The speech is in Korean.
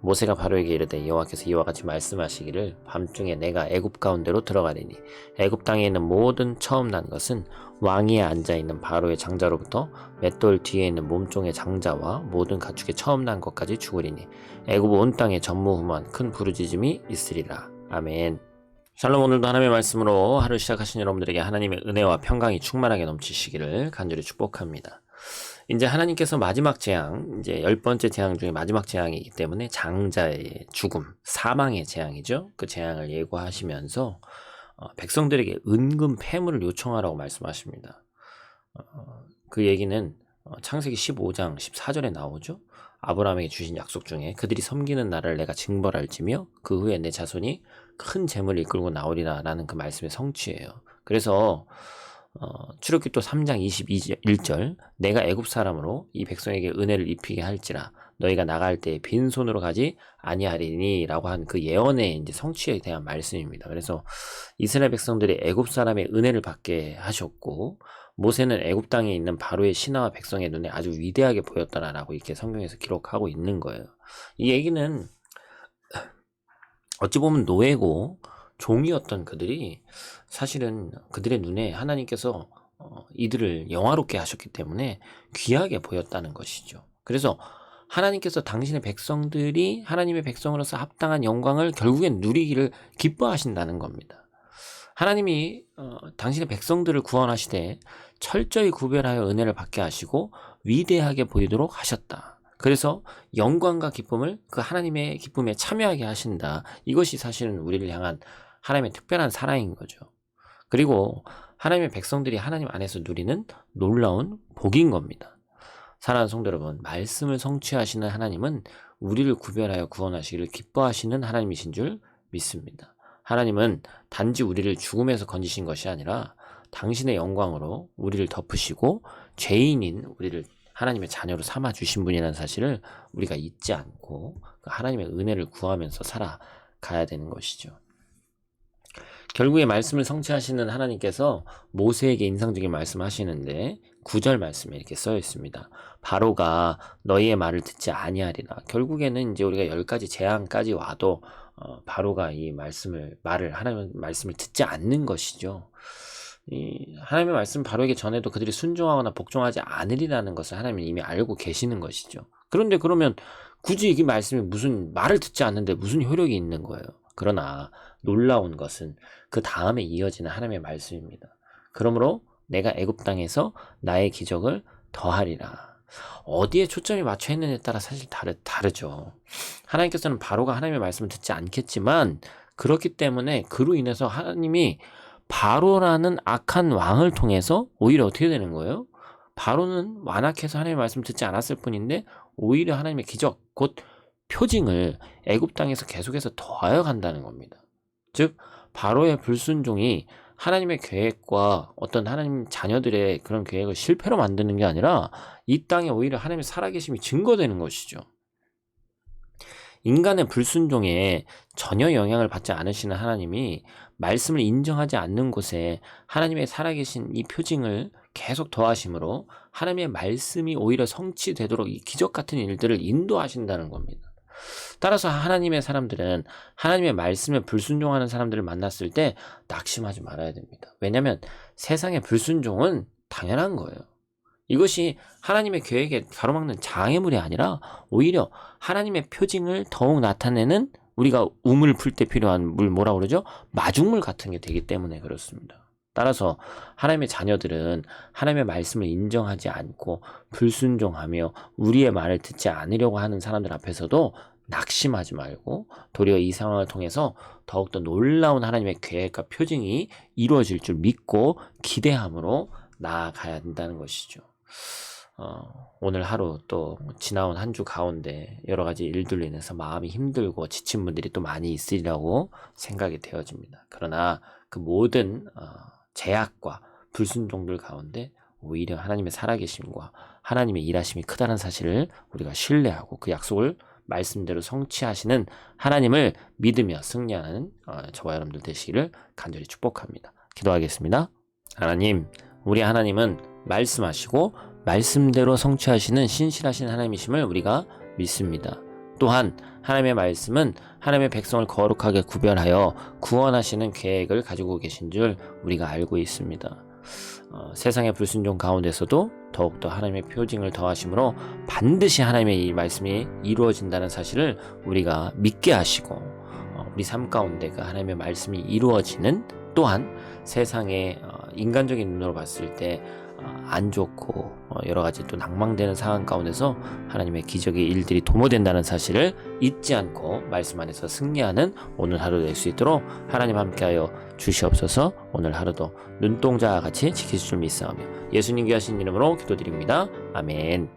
모세가 바로에게 이르되 여호와께서 이와 같이 말씀하시기를 밤중에 내가 애굽 가운데로 들어가리니 애굽 땅에 있는 모든 처음 난 것은 왕위에 앉아 있는 바로의 장자로부터 맷돌 뒤에 있는 몸종의 장자와 모든 가축의 처음 난 것까지 죽으리니 애굽 온 땅에 전무후무한 큰 부르짖음이 있으리라 아멘. 샬롬 오늘도 하나님의 말씀으로 하루 시작하신 여러분들에게 하나님의 은혜와 평강이 충만하게 넘치시기를 간절히 축복합니다. 이제 하나님께서 마지막 재앙, 이제 열 번째 재앙 중에 마지막 재앙이기 때문에 장자의 죽음, 사망의 재앙이죠. 그 재앙을 예고하시면서 어, 백성들에게 은금 폐물을 요청하라고 말씀하십니다. 어, 그 얘기는 어, 창세기 15장 14절에 나오죠. 아브라함에게 주신 약속 중에 그들이 섬기는 나라를 내가 징벌할지며 그 후에 내 자손이 큰 재물을 이끌고 나오리라라는 그 말씀의 성취예요. 그래서 어, 출애굽기 또 3장 21절 내가 애굽 사람으로 이 백성에게 은혜를 입히게 할지라 너희가 나갈 때 빈손으로 가지 아니하리니라고 한 그 예언의 이제 성취에 대한 말씀입니다. 그래서 이스라엘 백성들이 애굽 사람의 은혜를 받게 하셨고 모세는 애굽 땅에 있는 바로의 신하와 백성의 눈에 아주 위대하게 보였더라라고 이렇게 성경에서 기록하고 있는 거예요. 이 얘기는 어찌 보면 노예고 종이었던 그들이 사실은 그들의 눈에 하나님께서 어, 이들을 영화롭게 하셨기 때문에 귀하게 보였다는 것이죠. 그래서 하나님께서 당신의 백성들이 하나님의 백성으로서 합당한 영광을 결국엔 누리기를 기뻐하신다는 겁니다. 하나님이 어, 당신의 백성들을 구원하시되 철저히 구별하여 은혜를 받게 하시고 위대하게 보이도록 하셨다. 그래서 영광과 기쁨을 그 하나님의 기쁨에 참여하게 하신다. 이것이 사실은 우리를 향한 하나님의 특별한 사랑인 거죠. 그리고 하나님의 백성들이 하나님 안에서 누리는 놀라운 복인 겁니다. 사랑하는 성도 여러분, 말씀을 성취하시는 하나님은 우리를 구별하여 구원하시기를 기뻐하시는 하나님이신 줄 믿습니다. 하나님은 단지 우리를 죽음에서 건지신 것이 아니라 당신의 영광으로 우리를 덮으시고 죄인인 우리를 하나님의 자녀로 삼아 주신 분이라는 사실을 우리가 잊지 않고 그 하나님의 은혜를 구하면서 살아가야 되는 것이죠. 결국에 말씀을 성취하시는 하나님께서 모세에게 인상적인 말씀 하시는데 구절 말씀에 이렇게 써 있습니다. 바로가 너희의 말을 듣지 아니하리라. 결국에는 이제 우리가 열 가지 재앙까지 와도 어, 바로가 이 말씀을 말을 하나님의 말씀을 듣지 않는 것이죠. 이 하나님의 말씀 바로에게 전해도 그들이 순종하거나 복종하지 않으리라는 것을 하나님이 이미 알고 계시는 것이죠. 그런데 그러면 굳이 이 말씀이 무슨 말을 듣지 않는데 무슨 효력이 있는 거예요. 그러나 놀라운 것은 그 다음에 이어지는 하나님의 말씀입니다. 그러므로 내가 애굽 땅에서 나의 기적을 더하리라. 어디에 초점이 맞춰 있느냐에 따라 사실 다르, 다르죠. 하나님께서는 바로가 하나님의 말씀을 듣지 않겠지만 그렇기 때문에 그로 인해서 하나님이 바로라는 악한 왕을 통해서 오히려 어떻게 되는 거예요? 바로는 완악해서 하나님의 말씀을 듣지 않았을 뿐인데 오히려 하나님의 기적 곧 표징을 애굽 땅에서 계속해서 더하여 간다는 겁니다. 즉 바로의 불순종이 하나님의 계획과 어떤 하나님 자녀들의 그런 계획을 실패로 만드는 게 아니라 이 땅에 오히려 하나님의 살아계심이 증거되는 것이죠. 인간의 불순종에 전혀 영향을 받지 않으시는 하나님이 말씀을 인정하지 않는 곳에 하나님의 살아계신 이 표징을 계속 더하심으로 하나님의 말씀이 오히려 성취되도록 이 기적 같은 일들을 인도하신다는 겁니다. 따라서 하나님의 사람들은 하나님의 말씀에 불순종하는 사람들을 만났을 때 낙심하지 말아야 됩니다. 왜냐하면 세상의 불순종은 당연한 거예요. 이것이 하나님의 계획에 가로막는 장애물이 아니라 오히려 하나님의 표징을 더욱 나타내는 우리가 우물 풀 때 필요한 물 뭐라 그러죠? 마중물 같은 게 되기 때문에 그렇습니다. 따라서 하나님의 자녀들은 하나님의 말씀을 인정하지 않고 불순종하며 우리의 말을 듣지 않으려고 하는 사람들 앞에서도 낙심하지 말고 도리어 이 상황을 통해서 더욱더 놀라운 하나님의 계획과 표징이 이루어질 줄 믿고 기대함으로 나아가야 된다는 것이죠. 어, 오늘 하루 또 지나온 한 주 가운데 여러 가지 일들로 인해서 마음이 힘들고 지친 분들이 또 많이 있으리라고 생각이 되어집니다. 그러나 그 모든 어, 제약과 불순종들 가운데 오히려 하나님의 살아계심과 하나님의 일하심이 크다는 사실을 우리가 신뢰하고 그 약속을 말씀대로 성취하시는 하나님을 믿으며 승리하는 어, 저와 여러분들 되시기를 간절히 축복합니다. 기도하겠습니다. 하나님, 우리 하나님은 말씀하시고 말씀대로 성취하시는 신실하신 하나님이심을 우리가 믿습니다. 또한 하나님의 말씀은 하나님의 백성을 거룩하게 구별하여 구원하시는 계획을 가지고 계신 줄 우리가 알고 있습니다. 어, 세상의 불순종 가운데서도 더욱더 하나님의 표징을 더하심으로 반드시 하나님의 이 말씀이 이루어진다는 사실을 우리가 믿게 하시고 어, 우리 삶 가운데 그 하나님의 말씀이 이루어지는 또한 세상의 어, 인간적인 눈으로 봤을 때 안 좋고 어, 여러 가지 또 낭망되는 상황 가운데서 하나님의 기적의 일들이 도모된다는 사실을 잊지 않고 말씀 안에서 승리하는 오늘 하루 될 수 있도록 하나님 함께하여 주시옵소서 오늘 하루도 눈동자와 같이 지키실 줄 믿사오며 예수님 귀하신 이름으로 기도드립니다. 아멘